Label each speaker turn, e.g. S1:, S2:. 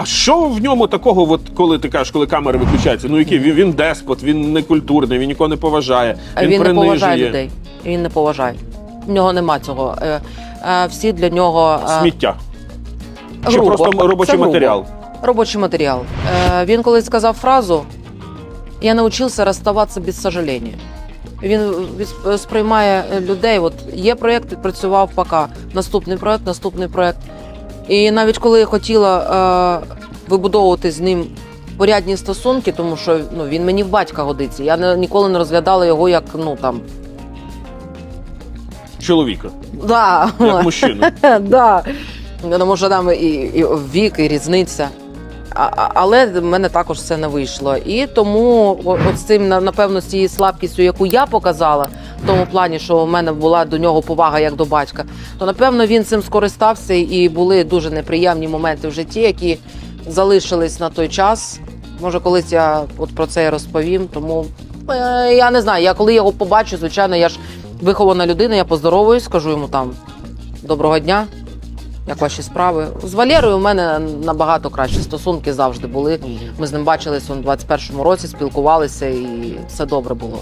S1: А що в ньому такого, от, коли ти кажеш, коли камери виключаються? Ну який він, він деспот, він не культурний, він нікого не поважає,
S2: А
S1: він,
S2: він, не поважає людей. Він не поважає. В нього нема цього. Е, е, всі для нього е,
S1: Сміття. Чи
S2: грубо.
S1: просто робочий
S2: Це грубо.
S1: матеріал?
S2: Робочий матеріал. Е, він колись сказав фразу: Я навчився розставатися без сожаління. Він від- сприймає людей. От є проєкт, відпрацював поки. Наступний проєкт, наступний проєкт. І навіть коли я хотіла е, вибудовувати з ним порядні стосунки, тому що ну, він мені в батька годиться. Я не, ніколи не розглядала його як ну там.
S1: Чоловіка,
S2: Да.
S1: як мужчину.
S2: да. Тому що там і, і вік, і різниця. А, але в мене також це не вийшло. І тому от з цим, на- напевно, з цією слабкістю, яку я показала, тому плані, що в мене була до нього повага як до батька, то напевно він цим скористався і були дуже неприємні моменти в житті, які залишились на той час. Може, колись я от про це розповім. Тому е, я не знаю. Я коли його побачу, звичайно, я ж вихована людина, я поздоровуюсь, скажу йому там доброго дня. Як ваші справи? З Валєрою у мене набагато кращі стосунки завжди були. Ми з ним бачились у 21-му році, спілкувалися, і все добре було.